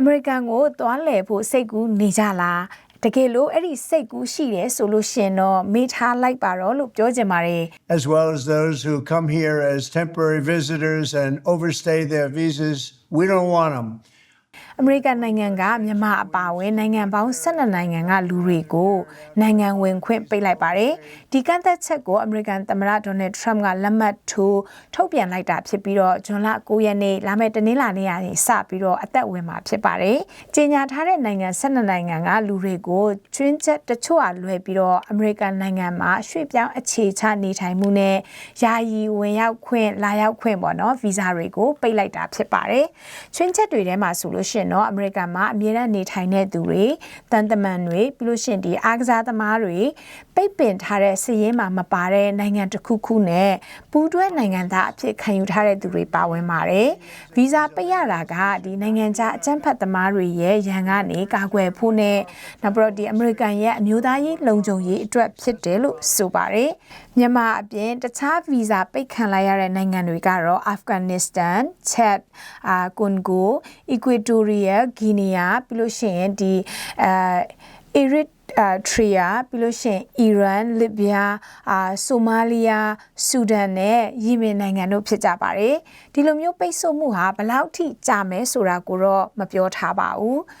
အမေရိကန်ကိုသွားလည်ဖို့စိတ်ကူးနေကြလားတကယ်လို့အဲ့ဒီစိတ်ကူးရှိတယ်ဆိုလို့ရှင်တော့မေးထားလိုက်ပါတော့လို့ပြောချင်ပါတယ် as well as those who come here as temporary visitors and overstay their visas. We don't want them. အမေရိကန်နိုင်ငံကမြန်မာအပါအဝင်နိုင်ငံပေါင်း12နိုင်ငံကလူတွေကိုနိုင်ငံဝင်ခွင့်ပိတ်လိုက်ပါတယ်။ဒီကန့်သက်ချက်ကိုအမေရိကန်သမ္မတဒေါ်နယ်ထရမ့်ကလက်မှတ်ထိုးထုတ်ပြန်လိုက်တာဖြစ်ပြီးတော့ဇွန်လ9ရက်နေ့လာမယ့်တနင်္လာနေ့ကနေစပြီးတော့အသက်ဝင်မှာဖြစ်ပါတယ်။ကြေညာထားတဲ့နိုင်ငံ12နိုင်ငံကလူတွေကိုကျွင်းချက်တချို့အလွယ်ပြီးတော့အမေရိကန်နိုင်ငံမှာရွှေ့ပြောင်းအခြေချနေထိုင်မှုနဲ့ယာယီဝင်ရောက်ခွင့်လာရောက်ခွင့်ပေါ့နော်ဗီဇာတွေကိုပိတ်လိုက်တာဖြစ်ပါတယ်။ကျွင်းချက်တွေထဲမှာဆိုလို့ရှိရင်တော့အမေရိကန်မှာအမြဲတမ်းနေထိုင်တဲ့သူတွေတန်တမန်တွေပြီးလို့ရှိရင်ဒီအားကစားသမားတွေပိတ်ပင်ထားတဲ့စည်ရင်းမှာမပါတဲ့နိုင်ငံတစ်ခုခုနဲ့ပူးတွဲနိုင်ငံသားအဖြစ်ခံယူထားတဲ့သူတွေပါဝင်ပါတယ်။ဗီဇာပိတ်ရတာကဒီနိုင်ငံခြားအကြမ်းဖက်သမားတွေရဲ့ရန်ကနေကာကွယ်ဖို့နဲ့နောက်ပြီးတော့ဒီအမေရိကန်ရဲ့အမျိုးသားရေးလုံခြုံရေးအတွက်ဖြစ်တယ်လို့ဆိုပါတယ်။မြန်မာအပြင်တခြားဗီဇာပိတ်ခံလိုက်ရတဲ့နိုင်ငံတွေကတော့အာဖဂန်နစ္စတန်၊ချက်အာကွန်ဂို၊အီကွေတိုရီးယားဂီနီယာပြီးလို့ရှိရင်ဒီအဲအီရစ်အာထရီယာပြီးလို့ရှိရင်အီရန်လစ်ဗျာအာဆိုမာလီယာဆူဒန်နဲ့ယီမင်နိုင်ငံတို့ဖြစ်ကြပါတယ်ဒီလိုမျိုးပိတ်ဆို့မှုဟာဘယ်လောက်ထိကြာမဲဆိုတာကိုတော့မပြောထားပါဘူး